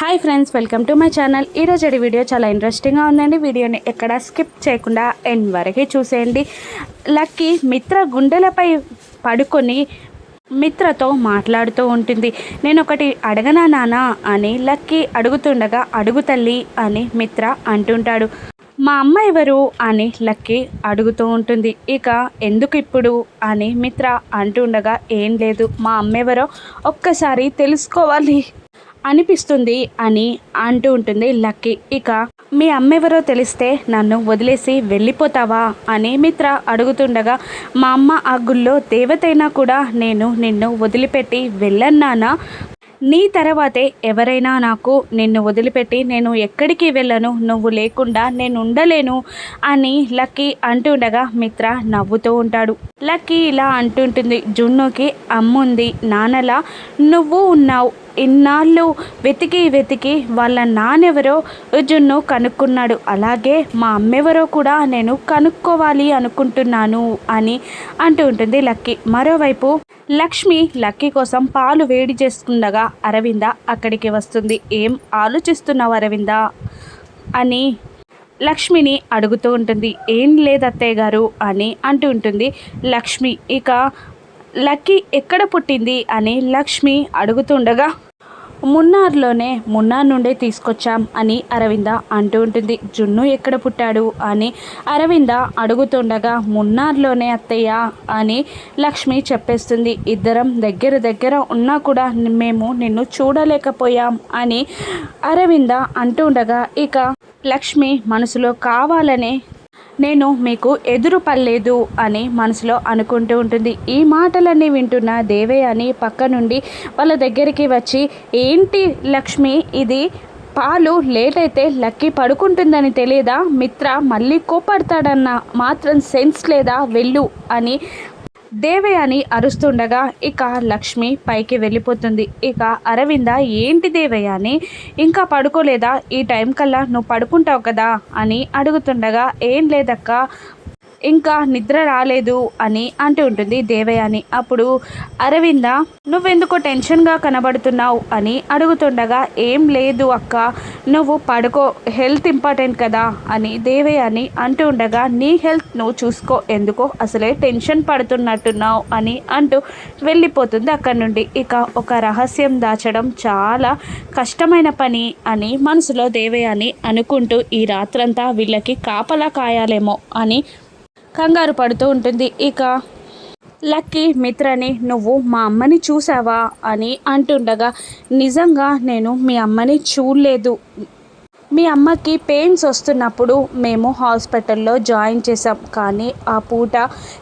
Hi friends welcome to my channel. ఈరోజు video చాలా ఇంట్రెస్టింగ్గా ఉందండి. వీడియోని ఎక్కడ స్కిప్ చేయకుండా ఎండ్ వరకే చూసేయండి. లక్కీ మిత్ర గుండెలపై పడుకొని మిత్రతో మాట్లాడుతూ ఉంటుంది. నేను ఒకటి అడగనా నానా అని లక్కీ అడుగుతుండగా అడుగు తల్లి అని మిత్ర అంటుంటాడు. మా అమ్మ ఎవరు? అని లక్కీ అడుగుతూ ఉంటుంది. ఇక ఎందుకు ఇప్పుడు? అని మిత్ర అంటుండగా ఏం లేదు. మా అమ్మ ఎవరో ఒక్కసారి తెలుసుకోవాలి. అనిపిస్తుంది అని అంటూ ఉంటుంది లక్కీ. ఇక మీ అమ్మ ఎవరో తెలిస్తే నన్ను వదిలేసి వెళ్ళిపోతావా అని మిత్ర అడుగుతుండగా మా అమ్మ ఆ గుళ్ళో దేవతైనా కూడా నేను నిన్ను వదిలిపెట్టి వెళ్ళన్నానా? నీ తర్వాతే ఎవరైనా నాకు నిన్ను వదిలిపెట్టి నేను ఎక్కడికి వెళ్ళను నువ్వు లేకుండా నేను ఉండలేను అని లక్కీ అంటుండగా మిత్ర నవ్వుతూ ఉంటాడు. లక్కీ ఇలా అంటుంటుంది జున్నుకి అమ్ముంది నాన్నలా నువ్వు ఉన్నావు ఇన్నాళ్ళు వెతికి వెతికి వాళ్ళ నాన్నెవరో జున్ను కనుక్కున్నాడు. అలాగే మా అమ్మెవరో కూడా నేను కనుక్కోవాలి అనుకుంటున్నాను అని అంటూ ఉంటుంది లక్కీ. మరోవైపు లక్ష్మి లక్కీ కోసం పాలు వేడి చేస్తుండగా అరవింద అక్కడికి వస్తుంది. ఏం ఆలోచిస్తున్నావు అరవింద? అని లక్ష్మిని అడుగుతూ ఉంటుంది. ఏం లేదు అత్తయ్య గారు అని అంటూ ఉంటుంది లక్ష్మి. ఇక లక్కీ ఎక్కడ పుట్టింది? అని లక్ష్మి అడుగుతుండగా మున్నార్లోనే మున్నార్ నుండే తీసుకొచ్చాం అని అరవింద అంటూ ఉంటుంది. జున్ను ఎక్కడ పుట్టాడు అని అరవింద అడుగుతుండగా మున్నార్లోనే అత్తయ్య అని లక్ష్మి చెప్పేస్తుంది. ఇద్దరం దగ్గర దగ్గర ఉన్నా కూడా మేము నిన్ను చూడలేకపోయాం అని అరవింద అంటుండగా ఇక లక్ష్మి మనసులో కావాలనే నేను మీకు ఎదురు పర్లేదు అని మనసులో అనుకుంటూ ఉంటుంది. ఈ మాటలన్నీ వింటున్న దేవయ్య అని పక్క నుండి వాళ్ళ దగ్గరికి వచ్చి ఏంటి లక్ష్మి ఇది పాలు లేట్ అయితే లక్కీ పడుకుంటుందని తెలియదా మిత్ర మళ్ళీ కోపడతాడన్న మాత్రం సెన్స్ లేదా? వెళ్ళు అని దేవయాని అరుస్తుండగా ఇక లక్ష్మి పైకి వెళ్ళిపోతుంది. ఇక అరవింద ఏంటి దేవయాని? ఇంకా పడుకోలేదా? ఈ టైం కల్లా నువ్వు పడుకుంటావు కదా? అని అడుగుతుండగా ఏం లేదక్క ఇంకా నిద్ర రాలేదు అని అంటూ ఉంటుంది దేవయాని. అప్పుడు అరవింద నువ్వెందుకో టెన్షన్గా కనబడుతున్నావు? అని అడుగుతుండగా ఏం లేదు అక్క నువ్వు పడుకో హెల్త్ ఇంపార్టెంట్ కదా? అని దేవయాని అంటూ ఉండగా నీ హెల్త్ నువ్వు చూసుకో ఎందుకో అసలే టెన్షన్ పడుతున్నట్టున్నావు? అని అంటూ వెళ్ళిపోతుంది అక్కడి నుండి. ఇక ఒక రహస్యం దాచడం చాలా కష్టమైన పని అని మనసులో దేవయాని అనుకుంటూ ఈ రాత్రంతా వీళ్ళకి కాపలా కాయాలేమో? అని కంగారు పడుతూ ఉంటుంది. ఇక లక్కీ మిత్రని నువ్వు మా అమ్మని చూసావా అని అంటుండగా నిజంగా నేను మీ అమ్మని చూడలేదు. మీ అమ్మకి పెయిన్స్ వస్తున్నప్పుడు మేము హాస్పిటల్లో జాయిన్ చేసాం కానీ ఆ పూట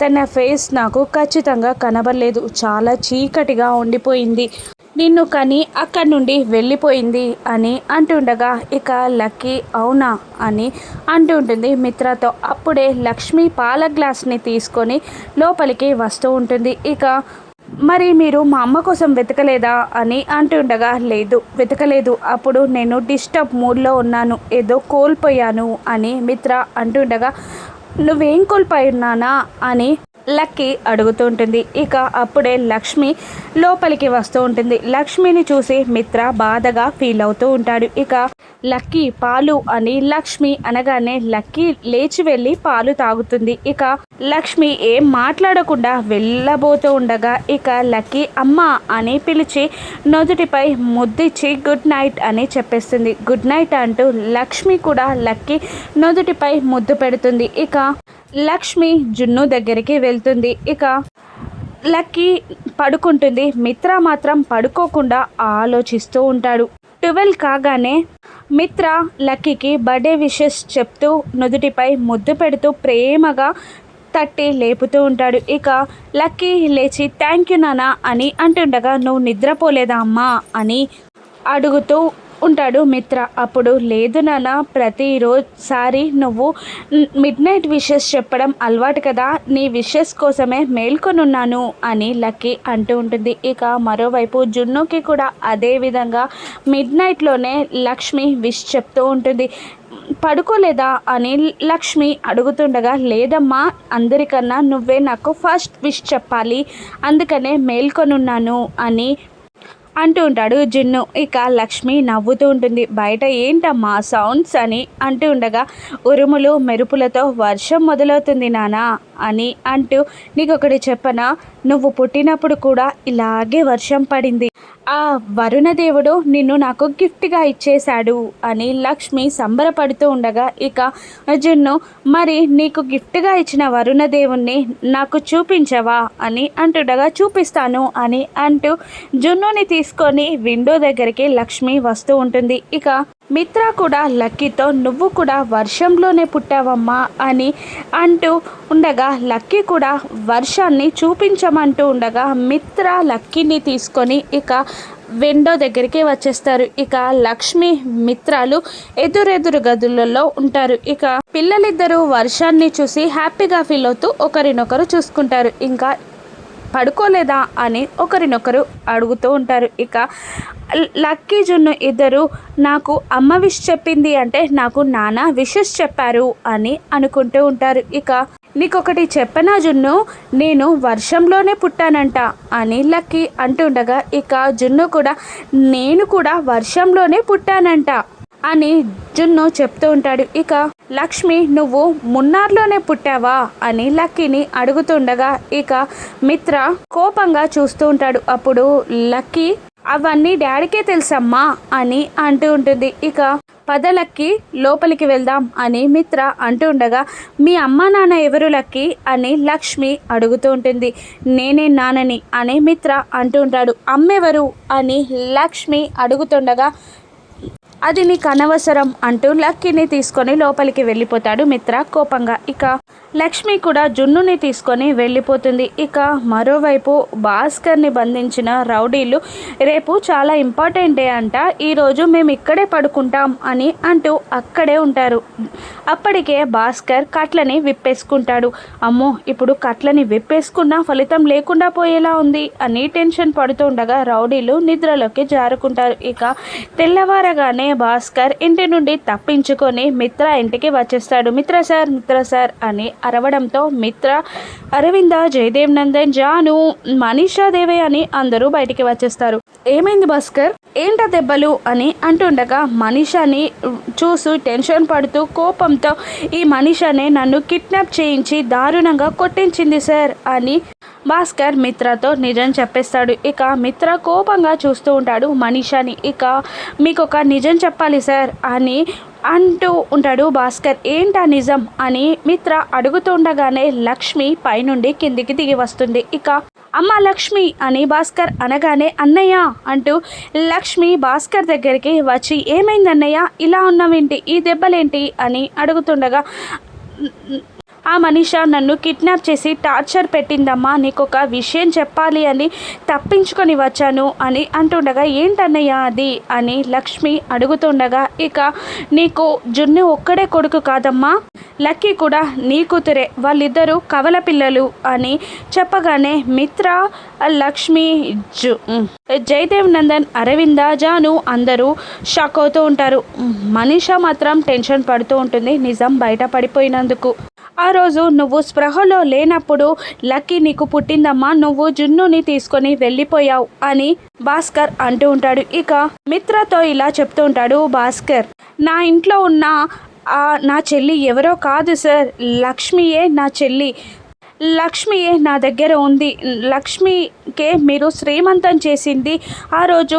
తన ఫేస్ నాకు ఖచ్చితంగా కనబడలేదు. చాలా చీకటిగా ఉండిపోయింది. నిన్ను కని అక్కడి నుండి వెళ్ళిపోయింది అని అంటుండగా ఇక లక్కీ అవునా? అని అంటుంటుంది మిత్రతో. అప్పుడే లక్ష్మి పాల గ్లాస్ని తీసుకొని లోపలికి వస్తూ ఉంటుంది. ఇక మరి మీరు మా అమ్మ కోసం వెతకలేదా? అని అంటుండగా లేదు వెతకలేదు. అప్పుడు నేను డిస్టర్బ్ మూడ్లో ఉన్నాను. ఏదో కోల్పోయాను అని మిత్ర అంటుండగా నువ్వేం కోల్పోయి ఉన్నానా? అని లక్కీ అడుగుతూ ఉంటుంది. ఇక అప్పుడే లక్ష్మి లోపలికి వస్తూ ఉంటుంది. లక్ష్మిని చూసి మిత్ర బాధగా ఫీల్ అవుతూ ఉంటాడు. ఇక లక్కీ పాలు అని లక్ష్మి అనగానే లక్కీ లేచి వెళ్ళి పాలు తాగుతుంది. ఇక లక్ష్మి ఏం మాట్లాడకుండా వెళ్ళబోతూ ఉండగా ఇక లక్కీ అమ్మ అని పిలిచి నొదుటిపై ముద్దిచ్చి గుడ్ నైట్ అని చెప్పేస్తుంది. గుడ్ నైట్ అంటూ లక్ష్మి కూడా లక్కీ నొదుటిపై ముద్దు పెడుతుంది. ఇక లక్ష్మి జున్ను దగ్గరికి వెళ్తుంది. ఇక లక్కీ పడుకుంటుంది. మిత్ర మాత్రం పడుకోకుండా ఆలోచిస్తూ ఉంటాడు. ట్వెల్వ్ కాగానే మిత్ర లక్కీకి బర్త్డే విషెస్ చెప్తూ నుదుటిపై ముద్దు పెడుతూ ప్రేమగా తట్టి లేపుతూ ఉంటాడు. ఇక లక్కీ లేచి థ్యాంక్ యూ నానా అని అంటుండగా నువ్వు నిద్రపోలేదా అమ్మా అని అడుగుతూ ఉంటాడు మిత్ర. అప్పుడు లేదు నాన్న ప్రతిరోజుసారి నువ్వు మిడ్ నైట్ విషెస్ చెప్పడం అలవాటు కదా నీ విషెస్ కోసమే మేల్కొనున్నాను అని లక్కీ అంటూ ఉంటుంది. ఇక మరోవైపు జున్నుకి కూడా అదే విధంగా మిడ్ నైట్లోనే లక్ష్మి విష్ చెప్తూ ఉంటుంది. పడుకోలేదా అని లక్ష్మి అడుగుతుండగా లేదమ్మా అందరికన్నా నువ్వే నాకు ఫస్ట్ విష్ చెప్పాలి అందుకనే మేల్కొనున్నాను అని అంటూ ఉంటాడు. జున్ను ఇక లక్ష్మి నవ్వుతూ ఉంటుంది. బయట ఏంటమ్మా సౌండ్స్ అని అంటూ ఉండగా ఉరుములు మెరుపులతో వర్షం మొదలవుతుంది నానా అని అంటూ నీకు ఒకటి చెప్పనా? నువ్వు పుట్టినప్పుడు కూడా ఇలాగే వర్షం పడింది. ఆ వరుణదేవుడు నిన్ను నాకు గిఫ్ట్గా ఇచ్చేశాడు అని లక్ష్మి సంబరపడుతూ ఉండగా ఇక జున్ను మరి నీకు గిఫ్ట్గా ఇచ్చిన వరుణదేవుణ్ణి నాకు చూపించవా? అని అంటుండగా చూపిస్తాను అని అంటూ జున్నుని తీసుకొని విండో దగ్గరికి లక్ష్మి వస్తూ ఉంటుంది. ఇక మిత్ర కూడా లక్కీతో నువ్వు కూడా వర్షంలోనే పుట్టావమ్మా అని అంటూ ఉండగా లక్కీ కూడా వర్షాన్ని చూపించమంటూ ఉండగా మిత్ర లక్కీని తీసుకొని ఇక విండో దగ్గరికి వచ్చేస్తారు. ఇక లక్ష్మి మిత్రాలు ఎదురెదురు గదులలో ఉంటారు. ఇక పిల్లలిద్దరూ వర్షాన్ని చూసి హ్యాపీగా ఫీల్ అవుతూ ఒకరినొకరు చూసుకుంటారు. ఇంకా పడుకోలేదా అని ఒకరినొకరు అడుగుతూ ఉంటారు. ఇక లక్కీ జున్ను ఇద్దరు నాకు అమ్మ విష్ చెప్పింది అంటే నాకు నాన్న విషెస్ చెప్పారు అని అనుకుంటూ ఉంటారు. ఇక నీకొకటి చెప్పనా జున్ను? నేను వర్షంలోనే పుట్టానంట అని లక్కీ అంటుండగా ఇక జున్ను కూడా నేను కూడా వర్షంలోనే పుట్టానంట అని జున్ను చెప్తూ ఉంటాడు. ఇక లక్ష్మి నువ్వు మున్నార్లోనే పుట్టావా? అని లక్కీని అడుగుతుండగా ఇక మిత్ర కోపంగా చూస్తూ ఉంటాడు. అప్పుడు లక్కీ అవన్నీ డాడీకే తెలుసమ్మా అని అంటూ ఉంటుంది. ఇక పదలక్కి లోపలికి వెళ్దాం అని మిత్ర అంటూ ఉండగా మీ అమ్మ నాన్న ఎవరు లక్కి? అని లక్ష్మి అడుగుతూ ఉంటుంది. నేనే నాన్నని అని మిత్ర అంటూ ఉంటాడు. అమ్మెవరు? అని లక్ష్మి అడుగుతుండగా అది నీకు అనవసరం అంటూ లక్కీని తీసుకొని లోపలికి వెళ్ళిపోతాడు మిత్ర కోపంగా. ఇక లక్ష్మి కూడా జున్నుని తీసుకొని వెళ్ళిపోతుంది. ఇక మరోవైపు భాస్కర్ని బంధించిన రౌడీలు రేపు చాలా ఇంపార్టెంట్ డే అంట ఈరోజు మేము ఇక్కడే పడుకుంటాం అని అంటూ అక్కడే ఉంటారు. అప్పటికే భాస్కర్ కట్లని విప్పేసుకుంటాడు. అమ్మో ఇప్పుడు కట్లని విప్పేసుకున్నా ఫలితం లేకుండా పోయేలా ఉంది అని టెన్షన్ పడుతుండగా రౌడీలు నిద్రలోకి జారుకుంటారు. ఇక తెల్లవారగానే భాస్కర్ ఇంటి నుండి తప్పించుకొని మిత్ర ఇంటికి వచ్చేస్తాడు. మిత్ర సార్ మిత్ర సార్ అని అరవడంతో మిత్ర అరవింద జయదేవ్ నందన్ జాను మనీషా దేవే అని అందరూ బయటికి వచ్చేస్తారు. ఏమైంది భాస్కర్? ఏంట దెబ్బలు? అని అంటుండగా మనీషాని చూసి టెన్షన్ పడుతూ కోపంతో ఈ మనీషానే నన్ను కిడ్నాప్ చేయించి దారుణంగా కొట్టించింది సార్ అని భాస్కర్ మిత్రతో నిజం చెప్పేస్తాడు. ఇక మిత్ర కోపంగా చూస్తూ ఉంటాడు మనీషాని. ఇక మీకు ఒక నిజం చెప్పాలి సార్ అని అంటూ ఉంటాడు భాస్కర్. ఏంటా నిజం అని మిత్ర అడుగుతుండగానే లక్ష్మి పైనుండి కిందికి దిగి వస్తుంది. ఇక అమ్మ లక్ష్మి అని భాస్కర్ అనగానే అన్నయ్య అంటూ లక్ష్మి భాస్కర్ దగ్గరికి వచ్చి ఏమైంది అన్నయ్య? ఇలా ఉన్నావేంటి? ఈ దెబ్బలేంటి? అని అడుగుతుండగా ఆ మనిష నన్ను కిడ్నాప్ చేసి టార్చర్ పెట్టిందమ్మా నీకు ఒక విషయం చెప్పాలి అని తప్పించుకొని వచ్చాను అని అంటుండగా ఏంటన్నయ్య అది? అని లక్ష్మి అడుగుతుండగా ఇక నీకు జున్ను ఒక్కడే కొడుకు కాదమ్మా. లక్కీ కూడా నీ కూతురే. వాళ్ళిద్దరూ కవల పిల్లలు అని చెప్పగానే మిత్ర లక్ష్మి జు జయదేవ్ నందన్ అరవింద జాను అందరూ షాక్ అవుతూ ఉంటారు. మనీషా మాత్రం టెన్షన్ పడుతూ ఉంటుంది. నిజం బయట పడిపోయినందుకు. ఆ రోజు నువ్వు స్పృహలో లేనప్పుడు లక్కీ నీకు పుట్టిందమ్మా నువ్వు జున్నుని తీసుకొని వెళ్ళిపోయావు అని భాస్కర్ అంటూ ఉంటాడు. ఇక మిత్రతో ఇలా చెప్తూ ఉంటాడు భాస్కర్ నా ఇంట్లో ఉన్న నా చెల్లి ఎవరో కాదు సార్. లక్ష్మియే నా చెల్లి. లక్ష్మియే నా దగ్గర ఉంది. లక్ష్మికే మీరు శ్రీమంతం చేసింది. ఆ రోజు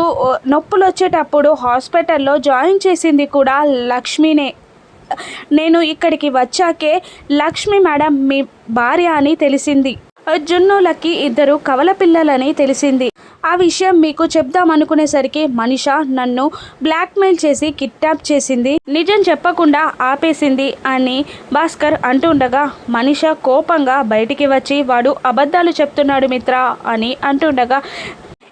నొప్పులు వచ్చేటప్పుడు హాస్పిటల్లో జాయిన్ చేసింది కూడా లక్ష్మినే. నేను ఇక్కడికి వచ్చాకే లక్ష్మి మేడం మీ భార్య అని తెలిసింది. జున్నులకి ఇద్దరు కవల పిల్లలని తెలిసింది. ఆ విషయం మీకు చెప్దామనుకునేసరికి మనిష నన్ను బ్లాక్మెయిల్ చేసి కిడ్నాప్ చేసింది. నిజం చెప్పకుండా ఆపేసింది అని భాస్కర్ అంటుండగా మనిష కోపంగా బయటికి వచ్చి వాడు అబద్ధాలు చెప్తున్నాడు మిత్ర అని అంటుండగా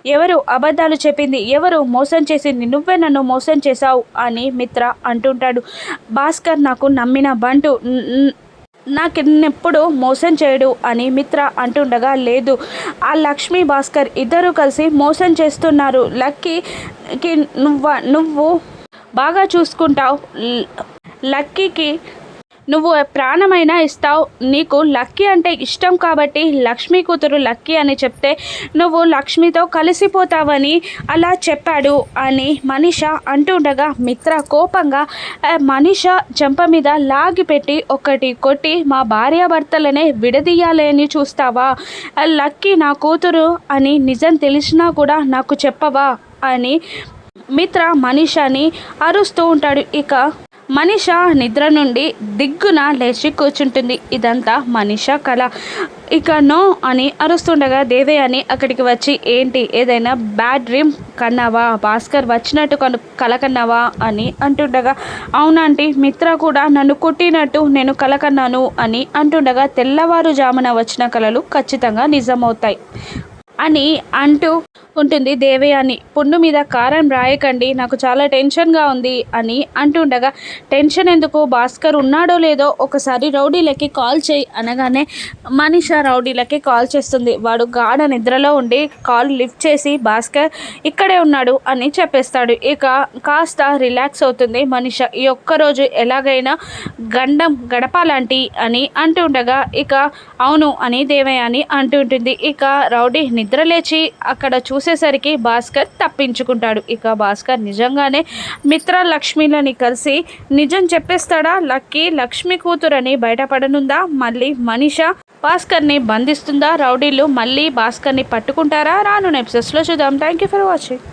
ఎవరు అబద్ధాలు చెప్పింది ఎవరు మోసం చేసింది నువ్వే నన్ను మోసం చేశావు అని మిత్ర అంటుంటాడు. భాస్కర్ నాకు నమ్మిన బంటు నాకెన్నెప్పుడు మోసం చేయడు అని మిత్ర అంటుండగా లేదు ఆ లక్ష్మీ భాస్కర్ ఇద్దరు కలిసి మోసం చేస్తున్నారు. లక్కీకి నువ్వు నువ్వు బాగా చూసుకుంటావు. లక్కీకి నువ్వు ప్రాణమైనా ఇస్తావు. నీకు లక్కీ అంటే ఇష్టం కాబట్టి లక్ష్మీ కూతురు లక్కీ అని చెప్తే నువ్వు లక్ష్మితో కలిసిపోతావని అలా చెప్పాడు అని మనిష అంటుండగా మిత్ర కోపంగా మనిష చెంప మీద లాగిపెట్టి ఒకటి కొట్టి మా భార్యాభర్తలనే విడదీయాలని చూస్తావా? లక్కీ నా కూతురు అని నిజం తెలిసినా కూడా నాకు చెప్పవా? అని మిత్ర మనీషాని అరుస్తూ ఉంటాడు. ఇక మనిష నిద్ర నుండి దిగ్గున లేచి కూర్చుంటుంది. ఇదంతా మనిష కళ ఇక నో అని అరుస్తుండగా దేవయాని అక్కడికి వచ్చి ఏంటి? ఏదైనా బ్యాడ్ డ్రీమ్ కన్నావా? భాస్కర్ వచ్చినట్టు కను కల కన్నావా? అని అంటుండగా అవునాంటి మిత్ర కూడా నన్ను కొట్టినట్టు నేను కల కన్నాను అని అంటుండగా తెల్లవారుజామున వచ్చిన కళలు ఖచ్చితంగా నిజమవుతాయి. అని అంటూ ఉంటుంది. దేవయాని పుండు మీద కారం రాయకండి నాకు చాలా టెన్షన్గా ఉంది అని అంటుండగా టెన్షన్ ఎందుకు? భాస్కర్ ఉన్నాడో లేదో ఒకసారి రౌడీలకి కాల్ చేయి అనగానే మనిష రౌడీలకి కాల్ చేస్తుంది. వాడు గాఢ నిద్రలో ఉండి కాల్ లిఫ్ట్ చేసి భాస్కర్ ఇక్కడే ఉన్నాడు అని చెప్పేస్తాడు. ఇక కాస్త రిలాక్స్ అవుతుంది. మనీష ఈ ఒక్కరోజు ఎలాగైనా గండం గడపాలంటి అని అంటుండగా ఇక అవును అని దేవయాని అంటుంటుంది ఇక రౌడీ నిద్రలేచి అక్కడ చూసేసరికి భాస్కర్ తప్పించుకుంటాడు. ఇక భాస్కర్ నిజంగానే మిత్ర లక్ష్మిలని కలిసి నిజం చెప్పేస్తాడా? లక్కీ లక్ష్మి కూతురని బయటపడనుందా? మళ్ళీ మనిష భాస్కర్ని బంధిస్తుందా? రౌడీలు మళ్ళీ భాస్కర్ని పట్టుకుంటారా? రాను ఎపిసోడ్స్లో చూద్దాం. Thank you for watching